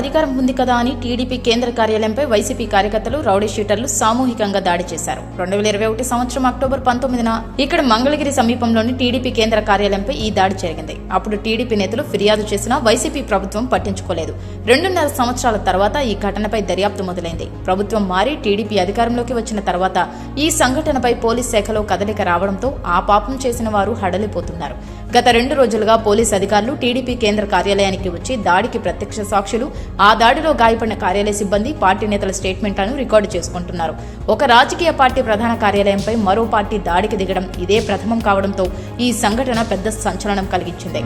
అధికారం ఉంది కదా అని టీడీపీ కేంద్ర కార్యాలయంపై వైసీపీ కార్యకర్తలు రౌడీ షీటర్లు సామూహికంగా దాడి చేశారు. రెండు వేల ఇరవై ఒకటి సంవత్సరం అక్టోబర్ పంతొమ్మిదిన ఇక్కడ మంగళగిరి సమీపంలోని టీడీపీ కేంద్ర కార్యాలయంపై ఈ దాడి జరిగింది. అప్పుడు టీడీపీ నేతలు ఫిర్యాదు చేసినా వైసీపీ ప్రభుత్వం పట్టించుకోలేదు. రెండున్నర సంవత్సరాల తర్వాత ఈ ఘటనపై దర్యాప్తు మొదలైంది. ప్రభుత్వం మారి టీడీపీ అధికారంలోకి వచ్చిన తర్వాత ఈ సంఘటనపై పోలీస్ శాఖలో కదలిక రావడంతో ఆ పాపం చేసిన వారు హడలిపోతున్నారు. గత రెండు రోజులుగా పోలీస్ అధికారులు టీడీపీ కేంద్ర కార్యాలయానికి వచ్చి దాడికి ప్రత్యక్ష సాక్షులు ఆ దాడిలో గాయపడిన కార్యాలయ సిబ్బంది పార్టీ నేతల స్టేట్మెంట్లను రికార్డు చేసుకుంటున్నారు. ఒక రాజకీయ పార్టీ ప్రధాన కార్యాలయంపై మరో పార్టీ దాడికి దిగడం ఇదే ప్రథమం కావడంతో ఈ సంఘటన పెద్ద సంచలనం కలిగించింది.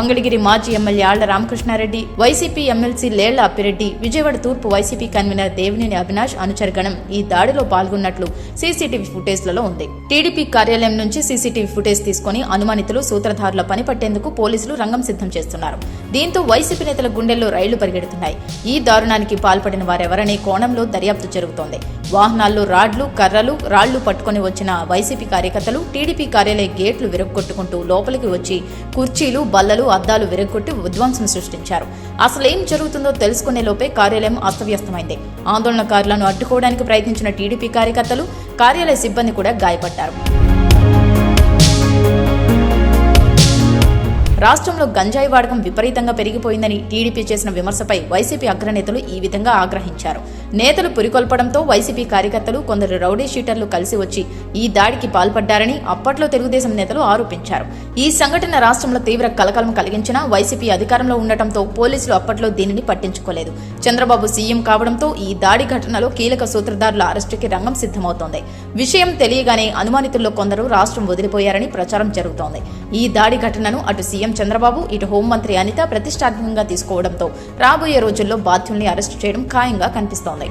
మంగళగిరి మాజీ MLA Alla Ramakrishna Reddy YCP MLC Lella Appireddy Vijayawada తూర్పు వైసీపీ కన్వీనర్ దేవినేని అవినాష్ అనుచరగణం ఈ దాడిలో పాల్గొన్నట్లు సీసీటీవీ ఫుటేజ్లలో ఉంది. టీడీపీ కార్యాలయం నుంచి సీసీటీవీ ఫుటేజ్ తీసుకుని అనుమానితులు సూత్రధారుల పని పట్టేందుకు పోలీసులు రంగం సిద్ధం చేస్తున్నారు. దీంతో వైసీపీ నేతల గుండెల్లో రైళ్ళు పరిగెడుతున్నాయి. ఈ దారుణానికి పాల్పడిన వారెవరనే కోణంలో దర్యాప్తు జరుగుతోంది. వాహనాల్లో రాడ్లు కర్రలు రాళ్ళు పట్టుకొని వచ్చిన వైసీపీ కార్యకర్తలు టీడీపీ కార్యాలయ గేట్లు విరగొట్టుకుంటూ లోపలికి వచ్చి కుర్చీలు బల్లలు అద్దాలు విరగొట్టి విధ్వంసం సృష్టించారు. అసలు ఏం జరుగుతుందో తెలుసుకునే లోపే కార్యాలయం అస్తవ్యస్తమైంది. ఆందోళనకారులను అడ్డుకోవడానికి ప్రయత్నించిన టీడీపీ కార్యకర్తలు కార్యాలయ సిబ్బంది కూడా గాయపడ్డారు. రాష్ట్రంలో గంజాయి వాడకం విపరీతంగా పెరిగిపోయిందని టీడీపీ చేసిన విమర్శపై వైసీపీ అగ్రనేతలు ఈ విధంగా ఆగ్రహించారు. నేతలు పురికొల్పడంతో వైసీపీ కార్యకర్తలు కొందరు రౌడీ షీటర్లు కలిసి వచ్చి ఈ దాడికి పాల్పడ్డారని అప్పట్లో తెలుగుదేశం నేతలు ఆరోపించారు. ఈ సంఘటన రాష్ట్రంలో తీవ్ర కలకలం కలిగించినా వైసీపీ అధికారంలో ఉండటంతో పోలీసులు అప్పట్లో దీనిని పట్టించుకోలేదు. చంద్రబాబు సీఎం కావడంతో ఈ దాడి ఘటనలో కీలక సూత్రధారుల అరెస్టుకి రంగం సిద్ధమవుతోంది. విషయం తెలియగానే అనుమానితుల్లో కొందరు రాష్ట్రం వదిలిపోయారని ప్రచారం జరుగుతోంది. ఈ దాడి ఘటనను అటు సీఎం సీఎం చంద్రబాబు ఇటు హోంమంత్రి అనిత ప్రతిష్టాత్మకంగా తీసుకోవడంతో రాబోయే రోజుల్లో బాధ్యుల్ని అరెస్టు చేయడం ఖాయంగా కనిపిస్తోంది.